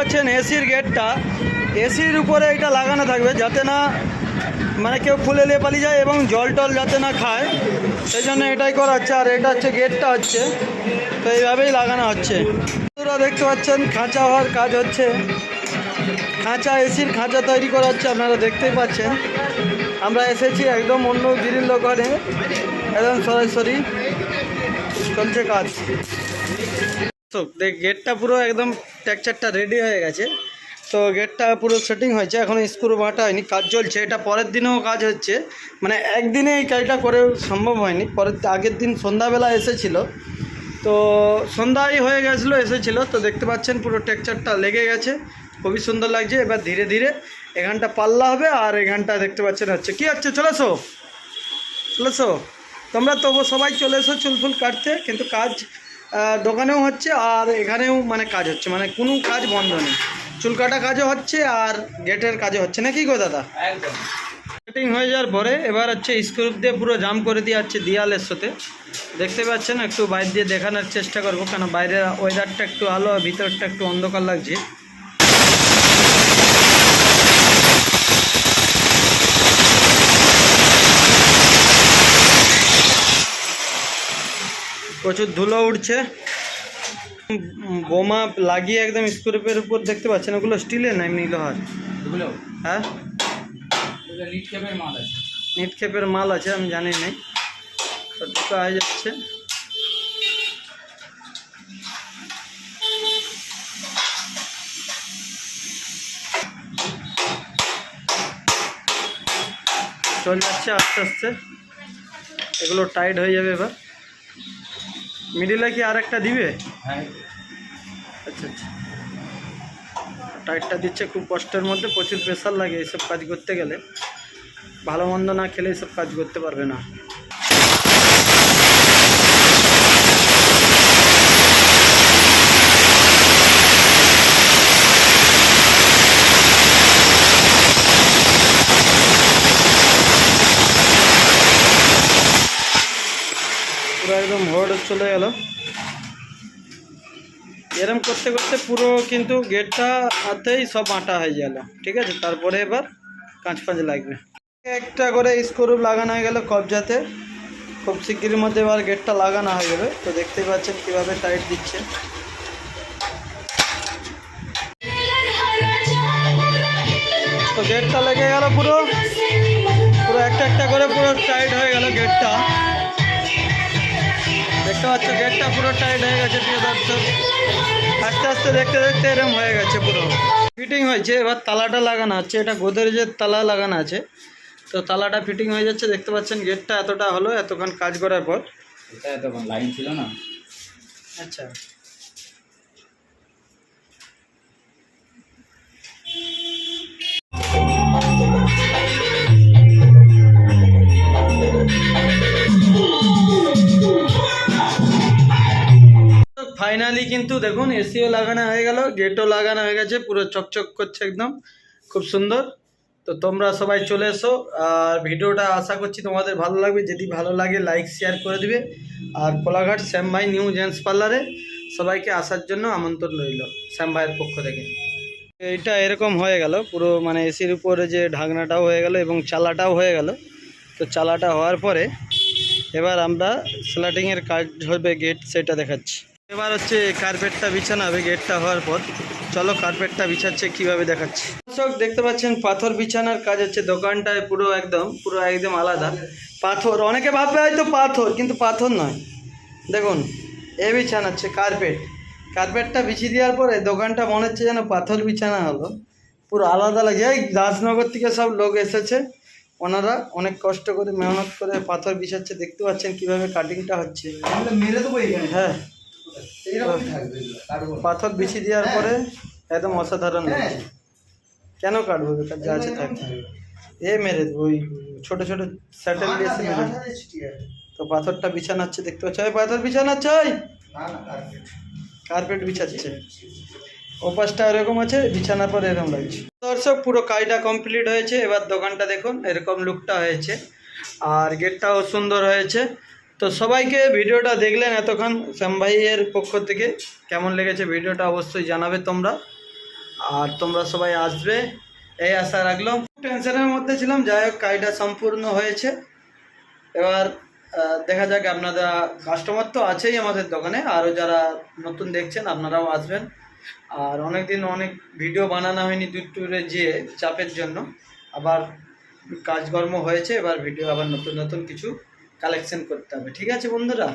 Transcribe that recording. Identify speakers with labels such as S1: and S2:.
S1: পাচ্ছেন এসির গেটটা, এসির উপরে এটা লাগানো থাকবে যাতে না মানে কেউ খুলে নিয়ে পালিয়ে যায় এবং জল টল যাতে না খায়। সেই জন্য এটাই করা হচ্ছে আর এটা হচ্ছে গেটটা হচ্ছে। তো এইভাবেই লাগানো হচ্ছে। বন্ধুরা দেখতে পাচ্ছেন, খাঁচা হওয়ার কাজ হচ্ছে। খাঁচা, এসির খাঁচা তৈরি করা হচ্ছে, আপনারা দেখতেই পাচ্ছেন। আমরা এসেছি একদম অন্য গিরিল দোকানে একদম সরাসরি চলছে কাজ। তো দেখ গেটটা পুরো একদম টেক্সচারটা রেডি হয়ে গেছে। তো গেটটা পুরো সেটিং হয়েছে, এখন স্ক্রু বাঁটা হয়নি, কাজ চলছে। এটা পরের দিনেও কাজ হচ্ছে। মানে একদিনে এই কাজটা করে সম্ভব হয়নি। পরের আগের দিন সন্ধ্যাবেলা এসেছিল। তো সন্ধ্যায় হয়ে গেছিল, এসেছিল। তো দেখতে পাচ্ছেন পুরো টেক্সচারটা লেগে গেছে। খুবই সুন্দর লাগছে। এবার ধীরে ধীরে এখানটা পাল্লা হবে আর এখানটা দেখতে পাচ্ছেন হচ্ছে। কি হচ্ছে? চলে এসো। চলে এসো। তোমরা তো সবাই চলে এসো চুলফুল কাটতে, কিন্তু কাজ দোকানেও হচ্ছে আর এখানেও মানে কাজ হচ্ছে মানে কোনো কাজ বন্ধ নেই। চুল কাটা কাজও হচ্ছে আর গেটের কাজও হচ্ছে। না কি গো দাদা?
S2: একদম।
S1: সেটিং হয়ে যাওয়ার পরে এবার হচ্ছে স্ক্রুপ দিয়ে পুরো জাম করে দিয়ে যাচ্ছে দিয়ালের সাথে। দেখতে পাচ্ছেন একটু বাইরে দিয়ে দেখানোর চেষ্টা করব কেন বাইরের ওয়েদারটা একটু আলো আর ভিতরটা একটু অন্ধকার লাগছে। প্রচুর ধুলো উঠছে বোমা লাগিয়ে একদম স্ক্রুপের উপর দেখতে পাচ্ছেন ওগুলো স্টিলের না এমনি লোহার? হ্যাঁ?
S2: ক্যাপের মাল আছে।
S1: নিট খেপের মাল আছে আমি জানি নাই। তো ঢোকা হয়ে যাচ্ছে। চলে যাচ্ছে আস্তে আস্তে। এগুলো টাইট হয়ে যাবে এবার। মিডিলে কি আর একটা দিবে?
S2: হ্যাঁ।
S1: আচ্ছা আচ্ছা। টাইটটা দিচ্ছে খুব কষ্টের মধ্যে প্রচুর প্রেশার লাগে এইসব কাজ করতে গেলে। ভালো মন্দ না খেলে এইসব কাজ করতে পারবে না। একদম হোড চলে গেল। এরম করতে করতে পুরো কিন্তু গেটটা হাতেই সব আটা হয়ে গেল। ঠিক আছে? তারপরে এবার কাঁচ ফাঁচ লাগবে। একটা করে স্ক্রু লাগানো হয়ে গেল কবজাতে। খুব শিগগির মধ্যে এবার গেটটা লাগানো হয়ে যাবে। তো দেখতেই পাচ্ছেন কীভাবে টাইট দিচ্ছে। তো গেটটা লেগে গেল পুরো। পুরো একটা একটা করে পুরো টাইট হয়ে গেল গেটটা। দেখতে পাচ্ছ গেটটা পুরো টাইট হয়ে গেছে প্রিয় দর্শক। আস্তে আস্তে দেখতে দেখতে এরম হয়ে গেছে পুরো। ফিটিং হয়েছে এবার তালাটা লাগানো আছে। এটা গোদরেজের তালা লাগানো আছে তো তালাটা ফিটিং হয়ে যাচ্ছে দেখতে পাচ্ছেন গেটটা এতটা হলো এতক্ষণ কাজ করার পর।
S2: এটা এতক্ষণ লাইন ছিল না।
S1: আচ্ছা। ফাইনালি কিন্তু দেখুন এসিও লাগানো হয়ে গেল গেটও লাগানো হয়ে গেছে, পুরো চকচক করছে একদম, খুব সুন্দর। তো তোমরা সবাই চলে এসো, আর ভিডিওটা আশা করছি তোমাদের ভালো লাগবে, যদি ভালো লাগে লাইক শেয়ার করে দিবে। আর কোলাঘাট শ্যাম ভাই নিউ জেন্টস পার্লারে সবাইকে আসার জন্য আমন্ত্রণ রইল শ্যাম ভাইয়ের পক্ষ থেকে। এইটা এরকম হয়ে গেল, পুরো মানে এসির উপরে যে ঢাকনাটাও হয়ে গেল এবং চালাটাও হয়ে গেল। তো চালাটা হওয়ার পরে এবার আমরা স্লাটিংয়ের কাজ হবে গেট সেটা দেখাচ্ছি। এবার হচ্ছে কার্পেটটা বিছানো হবে গেটটা হওয়ার পর। চলো কার্পেটটা বিছাচ্ছে কীভাবে দেখাচ্ছি। দর্শক দেখতে পাচ্ছেন পাথর বিছানার কাজ হচ্ছে দোকানটায় পুরো একদম পুরো একদম আলাদা। পাথর অনেকে ভাববে হয়তো পাথর কিন্তু পাথর নয়। দেখুন এ বিছানা হচ্ছে কার্পেট কার্পেটটা বিছিয়ে দেওয়ার পরে দোকানটা মনে হচ্ছে যেন পাথর বিছানা হলো। পুরো আলাদা লাগে এই দাসনগর থেকে সব লোক এসেছে। ওনারা অনেক কষ্ট করে মেহনত করে পাথর বিছাচ্ছে। দেখতে পাচ্ছেন কীভাবে কাটিংটা হচ্ছে।
S2: মেরে দেবো
S1: হ্যাঁ। পাথর বিছিয়ে দেওয়ার পরে একদম অসাধারণ লাগছে। কেন কাটবো বেকার যা আছে থাকতে এ মেরে দেবো ওই ছোট ছোট স্যাটেল এসে মেরে তো পাথরটা বিছানাচ্ছে দেখতে পাচ্ছ। ওই পাথর বিছানো হচ্ছে ওই। কার্পেট বিছাচ্ছে। ওপাশটা এরকম আছে বিছানার পর এরকম লাগছে। দর্শক পুরো কাজটা কমপ্লিট হয়েছে। এবার দোকানটা দেখুন এরকম লুকটা হয়েছে। আর গেটটাও সুন্দর হয়েছে। তো সবাইকে ভিডিওটা দেখলেন এতক্ষণ শ্যাম ভাইয়ের পক্ষ থেকে। কেমন লেগেছে ভিডিওটা অবশ্যই জানাবে তোমরা। আর তোমরা সবাই আসবে। এই আশা রাখলাম। টেনশনের মধ্যে ছিলাম, যাই হোক, কাজটা সম্পূর্ণ হয়েছে। এবার দেখা যাক আপনারা কাস্টমার তো আছেই আমাদের দোকানে। আরও যারা নতুন দেখছেন, আপনারাও আসবেন। আর অনেক দিন অনেক ভিডিও বানানো হয়নি দূর ট্যুরে যেয়ে চাপের জন্য। আবার কাজকর্ম হয়েছে, এবার ভিডিও আবার নতুন নতুন কিছু কালেকশন করতে হবে ঠিক আছে বন্ধুরা?